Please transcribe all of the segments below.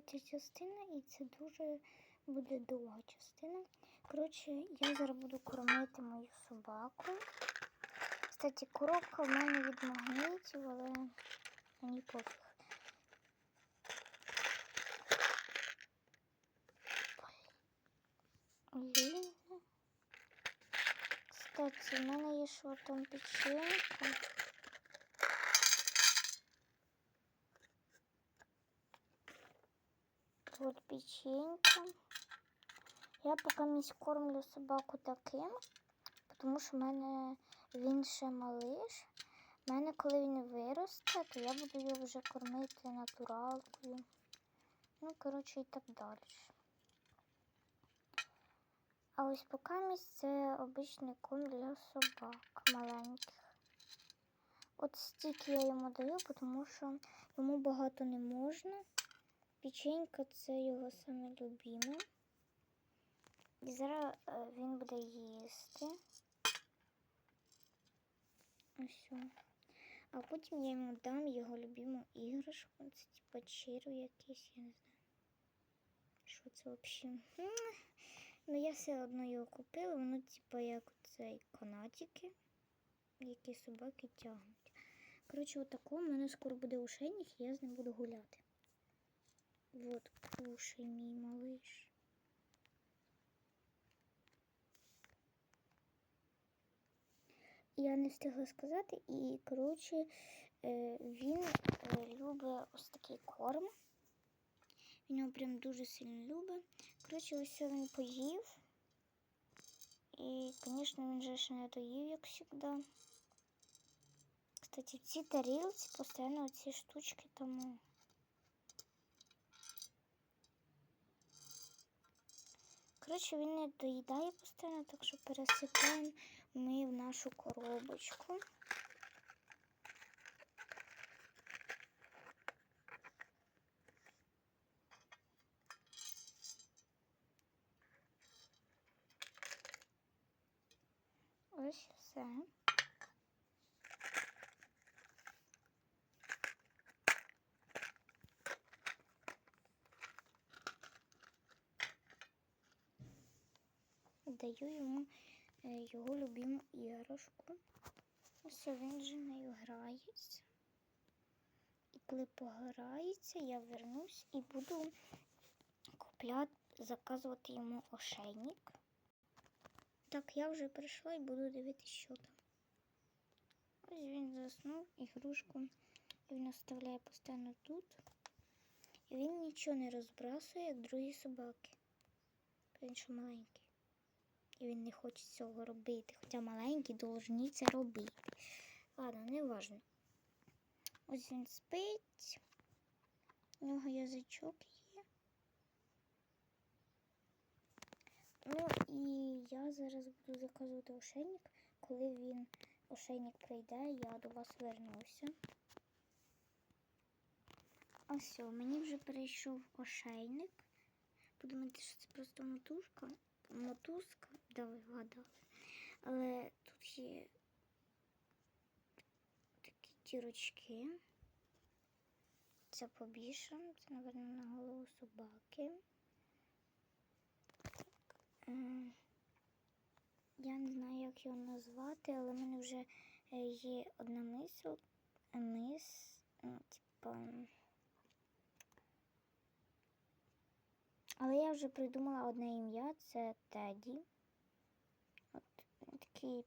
третя частина, і це дуже буде довга частина. Коротше, я зараз буду кормити мою собаку. Кстати, коробка в мене від магнітів, але мені пофіг. Блін. Кстати, в мене є що печенька. Вот печенька. Я поки місь кормлю собаку таким, тому що в мене він ще малиш. У мене, коли він виросте, то я буду його вже кормити натуралкою. Ну, коротше, і так далі. А ось поки місць це обичний корм для собак маленьких. От стільки я йому даю, тому що йому багато не можна. Печенька це його саме любиме. І зараз е, він буде їсти. Ось. А потім я йому дам його любиму іграшку. Це типа червь якийсь, я не знаю. Що це взагалі? Ну, я все одно його купила, воно типа як цей канатики, які собаки тягнуть. Коротше, отако у мене скоро буде ушейник, і я з ним буду гуляти. Вот, кушай, мій малыш. Я не встигла сказати, і, коротше, е, він е, любить ось такий корм. Він його прям дуже сильно любить. Коротше, ось він поїв. І, звісно, він же ще не доїв, як завжди. Кстати, в цій тарілці постійно ці штучки тому. Коротше, він не доїдає постійно, так що пересипаємо ми в нашу коробочку. Ось все. Даю йому е, його любиму іграшку. Ось він же нею грається. І коли пограється, я вернусь і буду купляти, заказувати йому ошейник. Так, я вже прийшла і буду дивитися, що там. Ось він заснув, ігрушку він оставляє постійно тут. І він нічого не розбрасує, як другі собаки. Він що маленький. І він не хоче цього робити. Хоча маленькі повинні це робити. Ладно, не важно. Ось він спить. У нього язичок є. Ну і я зараз буду заказувати ошейник. Коли він ошейник прийде, я до вас вернуся. А все, мені вже прийшов ошейник. Подумайте, що це просто мотушка. Мотузка, да, ви вгадали. Але тут є такі дірочки. Це побільше, це, напевно, на голову собаки. Ем, Я не знаю, як його назвати, але в мене вже е, є одна мисль, мис, ну, типа. Але я вже придумала одне ім'я, це Теді. От такий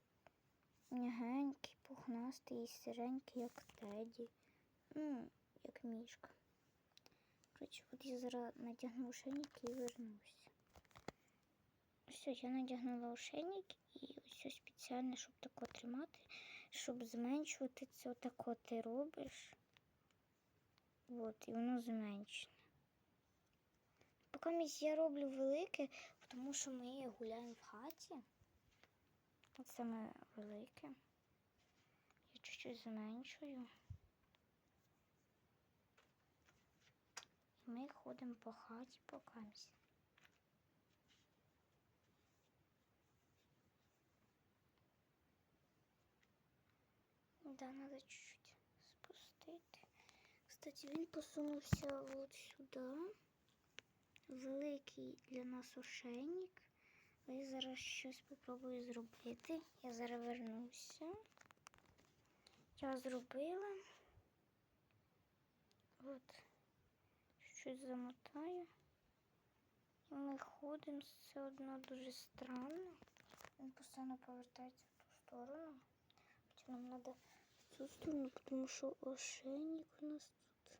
м'ягенький, пухнастий і сиренький, як Теді. Ну, як мішка. Коротше, от я зараз надягну ошейник і вернусь. Все, я надягнула ошейник і ось спеціально, щоб тако тримати, щоб зменшувати це отако ти робиш. От, і воно зменшене. Поки місць я роблю велике, тому що ми гуляємо в хаті. От саме велике. Я чуть-чуть зменшую. І ми ходимо по хаті по камці. Да, надо чуть-чуть спустити. Кстати, він посунувся от сюди. Великий для нас ошейник. Я зараз щось спробую зробити. Я зараз вернуся. Я зробила. От. Щось замотаю. І ми ходимо все одно дуже странно. Він постійно повертається в ту сторону. Хоча нам треба в цю сторону, тому що ошейник у нас тут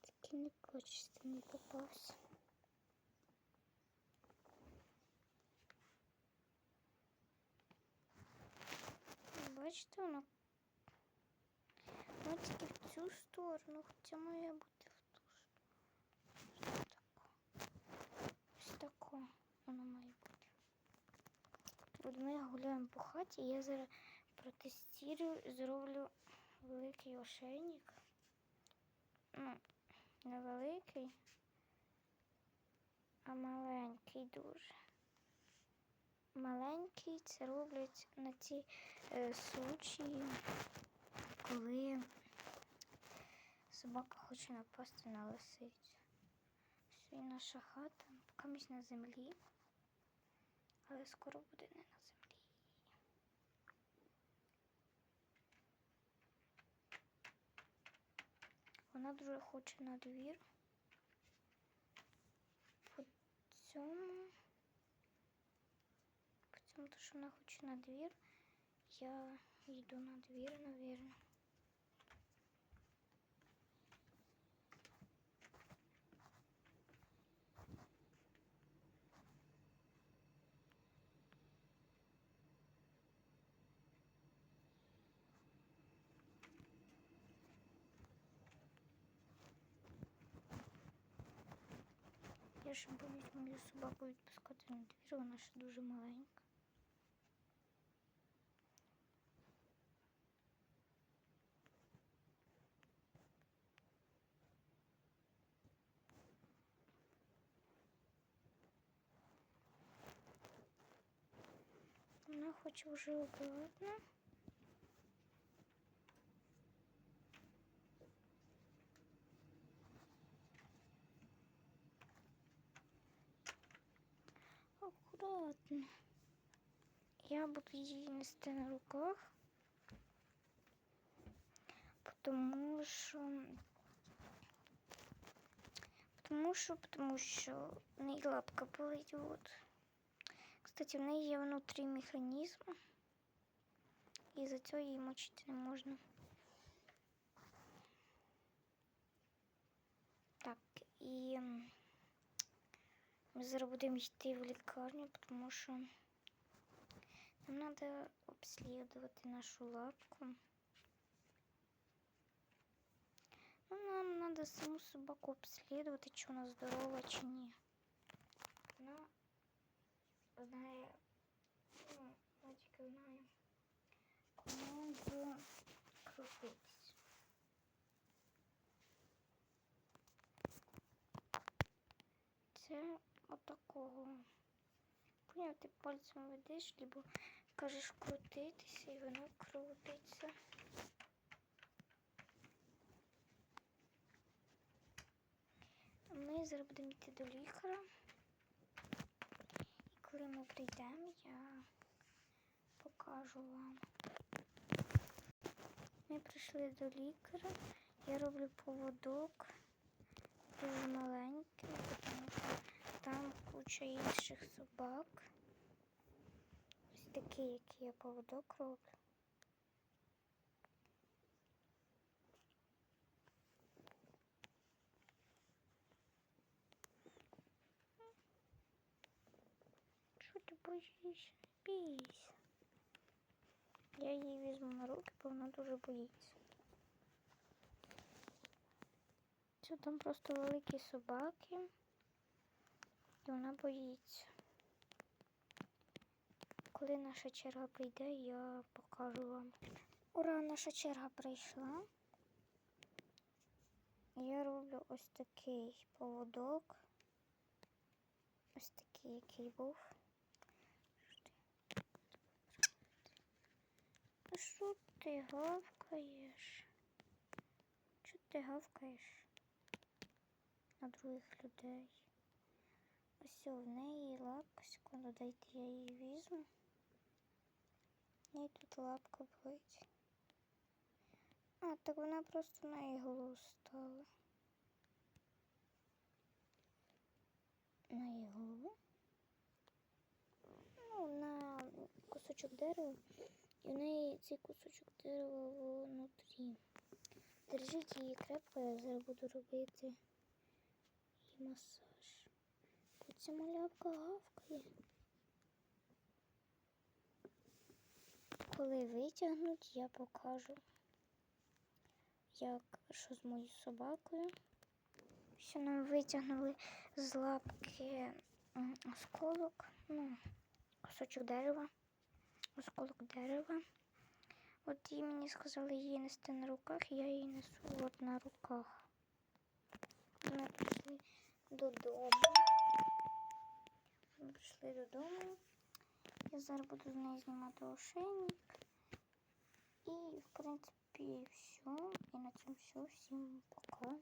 такий некачественний попався. Бачите, воно воно тільки в цю сторону, хоча має бути в ту сторону. Ось тако воно має бути. От ми гуляємо по хаті, я зараз протестую, зроблю великий ошейник. Ну, не великий, а маленький дуже. Маленький це роблять на ті е, случаї, коли собака хоче напасти на лисицю. Все, і наша хата покамусь на землі, але скоро буде не на землі. Вона дуже хоче на двір. По цьому, по цьому, то, що вона хоче на двір, я йду на двір, навірно. Я ще боюсь мою собаку відпускати на двір, вона ще дуже маленька. Вона хоче вже обратно. Аккуратно. Я буду її нести на руках, тому що тому що, тому що в неї лапка болить. Вот. Кстати, в неї є внутрі механізм, і за цього її мочити не можна. Так, і м, ми зараз будемо йти в лікарню, тому що нам треба обслідувати нашу лапку. Ну, нам треба саму собаку обслідувати, чи вона здорова, чи ні. Знає, ну, вона знає, кому б крутитись. Це отакого. Поняв, ти пальцем ведеш, либо кажеш крутитися, і воно крутиться. Ми будемо йти до лікаря. Прийдемо, я покажу вам. Ми прийшли до лікаря. Я роблю поводок дуже маленький, тому що там куча інших собак. Ось такий, який я поводок роблю. Ти? Бійся. Я її візьму на руки, бо вона дуже боїться. Це там просто великі собаки, і вона боїться. Коли наша черга прийде, я покажу вам. Ура, наша черга прийшла. Я роблю ось такий поводок. Ось такий, який був. А що ти гавкаєш? Чого ти гавкаєш на других людей? Ось в неї лапка, секунду, дайте я її візьму. В неї тут лапка болить. А, так вона просто на іглу стала. На іглу. Ну, на кусочок дерева. І в неї цей кусочок дерева внутрі. Держіть її крепко, я зараз буду робити їй масаж. Ця малявка гавкає. Коли витягнуть, я покажу, як що з моєю собакою. Що нам витягнули з лапки осколок, ну, кусочок дерева, осколок дерева. От їй мені сказали її нести на руках, я її несу от на руках. Ми прийшли додому. Ми прийшли додому. Я зараз буду з неї знімати ошейник. І, в принципі, все. І на цьому все. Всім пока.